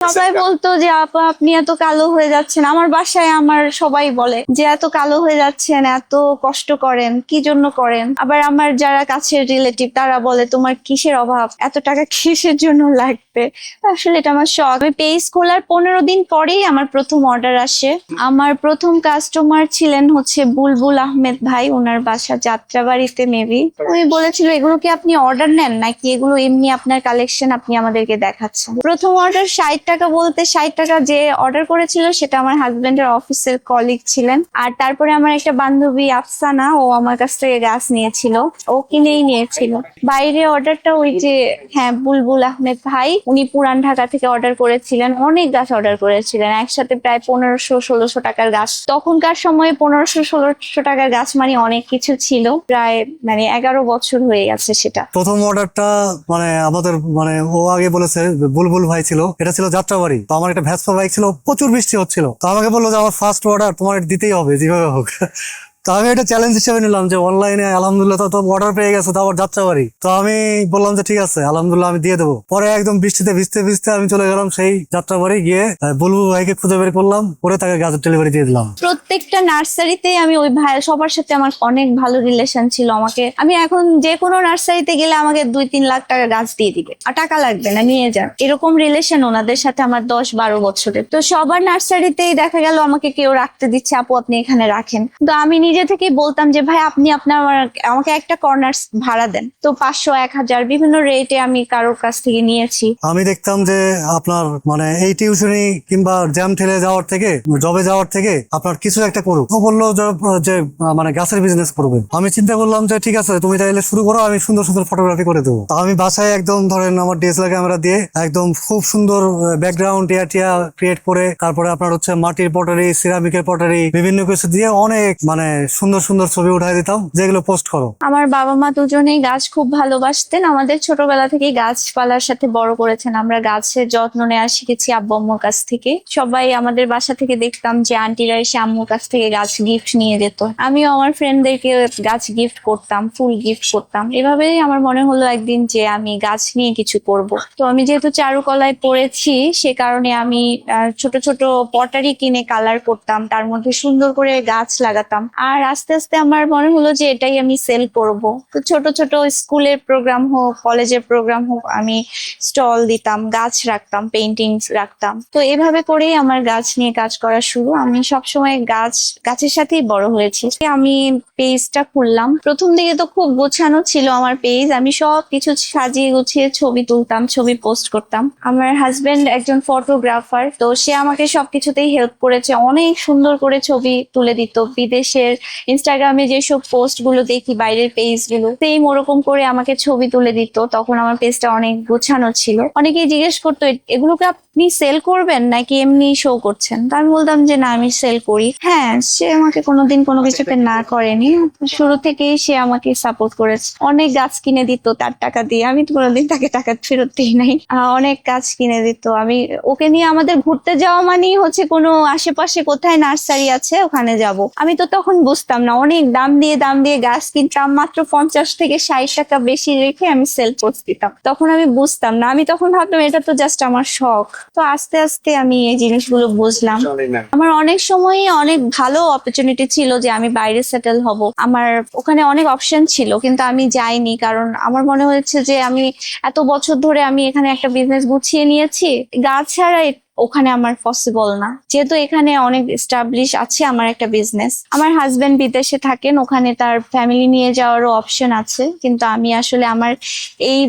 সবাই বলতো যে আপা আপনি এত কালো হয়ে যাচ্ছেন। আমার বাসায় আমার সবাই বলে যে এত কালো হয়ে যাচ্ছেন এত কষ্ট করেন কি জন্য করেন? আবার আমার যারা কাছের রিলেটিভ তারা বলে তোমার কিসের অভাব? এত টাকা কিসের জন্য লাগবে? আসলে এটা আমার শখ। আমি পেজ খোলার পনেরো দিন পরেই আমার প্রথম অর্ডার আসে। আমার প্রথম কাস্টমার ছিলেন হচ্ছে বুলবুল আহমেদ ভাই ওনার বাসা যাত্রাবাড়িতে মেবি। উনি বলেছিল এগুলো কি আপনি অর্ডার নেন? নাকি এগুলো এমনি আপনার কালেকশন আপনি আমাদেরকে দেখাচ্ছেন? প্রথম অর্ডার ষাট টাকা বলতে ষাট টাকা যে অর্ডার করেছিল সেটা আমার হাজবেন্ডের অফিসের কলিগ ছিলেন। আর তারপরে আমার একটা বান্ধবী আফসানা, ও আমার কাছ থেকে গাছ নিয়েছিল। ও কিনেই নিয়েছিল। বাইরে অর্ডারটা ওই যে হ্যাঁ বুলবুল আহমেদ ভাই, উনি পুরান ঢাকা থেকে অর্ডার করেছিলেন। অনেক গাছ অর্ডার করেছিলেন। একসাথে প্রায় পনেরোশো, ষোলোশো টাকার গাছ তখনকার সময়ে পনেরোশো, ষোলোশো টাকার গাছ মানে অনেক কিছু ছিল। প্রায় মানে এগারো বছর হয়ে গেছে সেটা। প্রথম অর্ডারটা মানে আমাদের মানে ও আগে বলেছে, বুলবুল ভাই ছিল। এটা ছিল যাত্রাবাড়ি। তো আমার একটা ভ্যাসপা বাইক ছিল, প্রচুর বৃষ্টি হচ্ছিল। তো আমাকে বলল যে, আমার ফার্স্ট অর্ডার তোমার দিতেই হবে, যেভাবে হোক। তো আমি এটা চ্যালেঞ্জ হিসেবে নিলাম যে অনলাইনে আলহামদুলিল্লাহ তো অর্ডার পেয়ে গেছে তো আবার যাত্রাবাড়ি তো আমি বললাম যে ঠিক আছে আলহামদুলিল্লাহ আমি দিয়ে দেবো। পরে একদম বৃষ্টিতে ভিজতে ভিজতে আমি চলে গেলাম সেই যাত্রাবাড়ি গিয়ে আহ, বুলবুল ভাইকে খুঁজে বের করলাম করে তাকে গাছের ডেলিভারি দিয়ে দিলাম। প্রত্যেকটা নার্সারিতেই আমি ওই ভাই সবার সাথে আমার অনেক ভালো রিলেশন ছিল আমাকে। আমি এখন যে কোনো নার্সারিতে গেলে আমাকে দুই তিন লাখ টাকা গাছ দিয়ে দিবে। আর টাকা লাগবে না নিয়ে যান। এরকম রিলেশন ওনাদের সাথে আমার দশ বারো বছরের। তো সবার নার্সারিতেই দেখা গেল আমাকে কেউ রাখতে দিচ্ছে আপু আপনি এখানে রাখেন। তো আমি নিজে থেকেই বলতাম যে, ভাই, আপনি আপনার, আমাকে একটা কর্নার ভাড়া দেন। তো পাঁচশো, এক হাজার বিভিন্ন রেটে আমি কারোর কাছ থেকে নিয়েছি। আমি দেখতাম যে, আপনার মানে এই টিউশনি কিংবা জ্যাম ঠেলে যাওয়ার থেকে জবে যাওয়ার থেকে আপনার কিছু একটা করুক। ও বলল যে- মানে গাছের বিজনেস করবে। আমি চিন্তা করলাম যে, ঠিক আছে, তুমি তাইলে শুরু করো, আমি সুন্দর সুন্দর ফটোগ্রাফি করে দেবো। তো আমি বাসায় একদম, ধরেন, আমার ডিএসএলআর ক্যামেরা দিয়ে একদম খুব সুন্দর ব্যাকগ্রাউন্ড টিয়া টিয়া ক্রিয়েট করে, তারপরে আপনার হচ্ছে মাটির পটারি সিরামিকের পটারি বিভিন্ন কিছু দিয়ে অনেক মানে সুন্দর সুন্দর ছবি উঠাই দিতাম, যেগুলো পোস্ট করো। আমার বাবা মা দুজনেই গাছ খুব ভালোবাসতেন। আমাদের ছোটবেলা থেকেই গাছপালার সাথে বড় করেছেন। আমরা গাছের যত্ন নেওয়া শিখেছি আব্বু কাছ থেকে। সবাই আমাদের বাসা থেকে দেখতাম যে আন্টিরা এসে আম্মুর কাছ থেকে গাছ গিফট নিয়ে যেত। আমিও আমার ফ্রেন্ডদেরকে গাছ গিফট করতাম, ফুল গিফট করতাম। এভাবেই আমার মনে হলো একদিন যে আমি গাছ নিয়ে কিছু করব। তো আমি যেহেতু চারুকলায় পড়েছি, সে কারণে আমি ছোট ছোট পটারি কিনে কালার করতাম। তার মধ্যে সুন্দর করে গাছ লাগাতাম। আর আস্তে আস্তে আমার মনে হলো যে এটাই আমি সেল করব। তো ছোট ছোট স্কুলের প্রোগ্রাম হোক কলেজের প্রোগ্রাম হোক, আমি স্টল দিতাম, গাছ রাখতাম পেন্টিং রাখতাম। তো এভাবে করেই আমার গাছ নিয়ে কাজ করা শুরু। আমি সবসময় গাছ, গাছের সাথেই বড় হয়েছি। আমি পেজটা খুললাম। প্রথম দিকে তো খুব গোছানো ছিল আমার পেজ আমি সব কিছু সাজিয়ে গুছিয়ে ছবি তুলতাম, ছবি পোস্ট করতাম। আমার হাজবেন্ড একজন ফটোগ্রাফার তো সে আমাকে সবকিছুতেই হেল্প করেছে। অনেক সুন্দর করে ছবি তুলে দিত। বিদেশের ইনস্টাগ্রামে যেসব পোস্টগুলো দেখি, বাইরের পেজগুলো সেম ওরকম করে আমাকে ছবি তুলে দিত। তখন আমার পেজটা অনেক গোছানো ছিল। অনেকেই জিজ্ঞেস করতো এগুলোকে আপনি সেল করবেন নাকি এমনি শো করছেন? তো আমি বলতাম যে না আমি সেল করি। হ্যাঁ সে আমাকে কোনোদিন কোনো কিছুতে না করেনি। শুরু থেকেই সে আমাকে সাপোর্ট করেছে। অনেক গাছ কিনে দিত তার টাকা দিয়ে। আমি তো কোনোদিন তাকে টাকা ফেরত দিই নাই। অনেক গাছ কিনে দিত। আমি ওকে নিয়ে আমাদের ঘুরতে যাওয়া মানেই হচ্ছে কোনো আশেপাশে কোথায় নার্সারি আছে ওখানে যাব। আমি তো তখন বুঝতাম না। অনেক দাম দিয়ে দাম দিয়ে গাছ কিনতাম। মাত্র পঞ্চাশ থেকে ষাট টাকা বেশি রেখে আমি সেল পোস্ট দিতাম তখন আমি বুঝতাম না। আমি তখন ভাবতাম এটা তো জাস্ট আমার শখ। তো আস্তে আস্তে আমি এই জিনিসগুলো বুঝলাম। আমার অনেক সময় অনেক ভালো অপরচুনিটি ছিল যে আমি বাইরে সেটেল হব। আমার ওখানে অনেক অপশন ছিল কিন্তু আমি যাইনি কারণ আমার মনে হয়েছে যে আমি এত বছর ধরে আমি এখানে একটা বিজনেস গুছিয়ে নিয়েছি। গা ছাড়া ওখানে আমার পসিবল না। যেহেতু এখানে অনেক এস্টাবলিশ আছে আমার একটা বিজনেস আমার হাজবেন্ড বিদেশে থাকেন, ওখানে তার ফ্যামিলি নিয়ে যাওয়ারও অপশন আছে। কিন্তু আমি আসলে আমার এই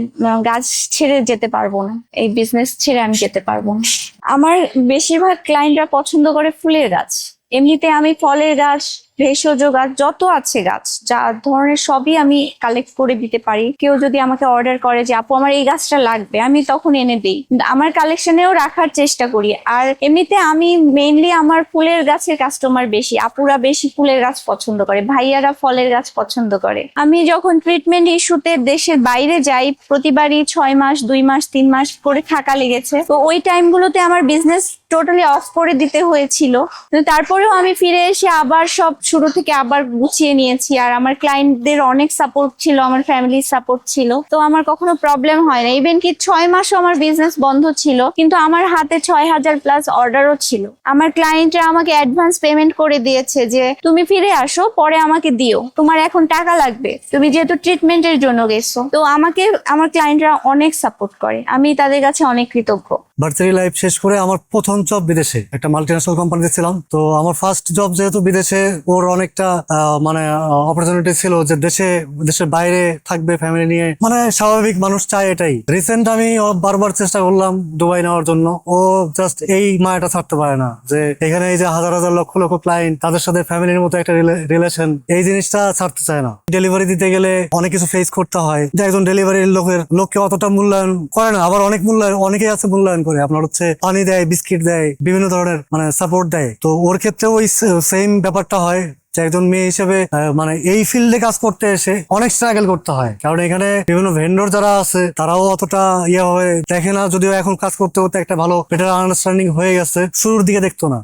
গাছ ছেড়ে যেতে পারব না। এই বিজনেস ছেড়ে আমি যেতে পারব না। আমার বেশিরভাগ ক্লায়েন্টরা পছন্দ করে ফুলের গাছ। এমনিতে আমি ফলের গাছ ভেষজ গাছ যত আছে গাছ, যা ধরনের সবই আমি কালেক্ট করে দিতে পারি। কেউ যদি আমাকে অর্ডার করে যে, আপু, আমার এই গাছটা লাগবে, আমি তখন এনে দিই। আমার কালেকশনেও রাখার চেষ্টা করি। আর এমনিতে আমি মেইনলি আমার ফুলের গাছের কাস্টমার বেশি। আপুরা বেশি ফুলের গাছ পছন্দ করে, ভাইয়ারা ফলের গাছ পছন্দ করে। আমি যখন ট্রিটমেন্ট ইস্যুতে দেশের বাইরে যাই, প্রতিবারই ছয় মাস, দুই মাস, তিন মাস করে থাকা লেগেছে। তো ওই টাইমগুলোতে আমার বিজনেস টোটালি অফ করে দিতে হয়েছিল। তারপরেও আমি ফিরে এসে আবার সব শুরু থেকে আবার গুছিয়ে নিয়েছি। আর আমার ক্লায়েন্টদের অনেক সাপোর্ট ছিল, আমার ফ্যামিলির সাপোর্ট ছিল। তো আমার কখনো প্রবলেম হয় না। ইভেন কি ছয় মাসও আমার বিজনেস বন্ধ ছিল, কিন্তু আমার হাতে ছয় হাজার প্লাস অর্ডারও ছিল। আমার ক্লায়েন্টরা আমাকে অ্যাডভান্স পেমেন্ট করে দিয়েছে যে, তুমি ফিরে আসো, পরে আমাকে দিও। তোমার এখন টাকা লাগবে। তুমি যেহেতু ট্রিটমেন্টের জন্য গেছো। তো আমাকে, আমার ক্লায়েন্টরা অনেক সাপোর্ট করে। আমি তাদের কাছে অনেক কৃতজ্ঞ। ভার্চুয়ালি লাইফ শেষ করে আমার প্রথম জব বিদেশে, একটা মাল্টিনেশনাল কোম্পানিতে ছিলাম। তো আমার ফার্স্ট জব যেহেতু বিদেশে, ওর অনেকটা মানে অপরচুনিটি ছিল যে দেশে, দেশের বাইরে থাকবে ফ্যামিলি নিয়ে। মানে স্বাভাবিক মানুষ চায় এটাই। রিসেন্ট আমি বারবার চেষ্টা করলাম দুবাই নেওয়ার জন্য। ও জাস্ট এই মায়াটা ছাড়তে পারে না যে এখানে এই যে হাজার হাজার লক্ষ লক্ষ ক্লায়েন্ট তাদের সাথে ফ্যামিলির মতো একটা রিলেশন এই জিনিসটা ছাড়তে চায় না। ডেলিভারি দিতে গেলে অনেক কিছু ফেস করতে হয়। যে একজন ডেলিভারির লোকের, লোককে অতটা মূল্যায়ন করে না, আবার অনেক মূল্যায়ন, অনেকেই আছে মূল্যায়ন করে। আপনার হচ্ছে পানি দেয়, বিস্কিট দেয় বিভিন্ন ধরনের মানে সাপোর্ট দেয়। তো ওর ক্ষেত্রে ওই সেম ব্যাপারটা হয় যে একজন মেয়ে হিসেবে মানে এই ফিল্ডে কাজ করতে এসে অনেক স্ট্রাগল করতে হয়। কারণ এখানে বিভিন্ন ভেন্ডর যারা আছে, তারাও অতটা ইয়ে হবে দেখে না, যদিও এখন কাজ করতে করতে একটা ভালো বেটার আন্ডারস্ট্যান্ডিং হয়ে গেছে, শুরুর দিকে দেখতো না।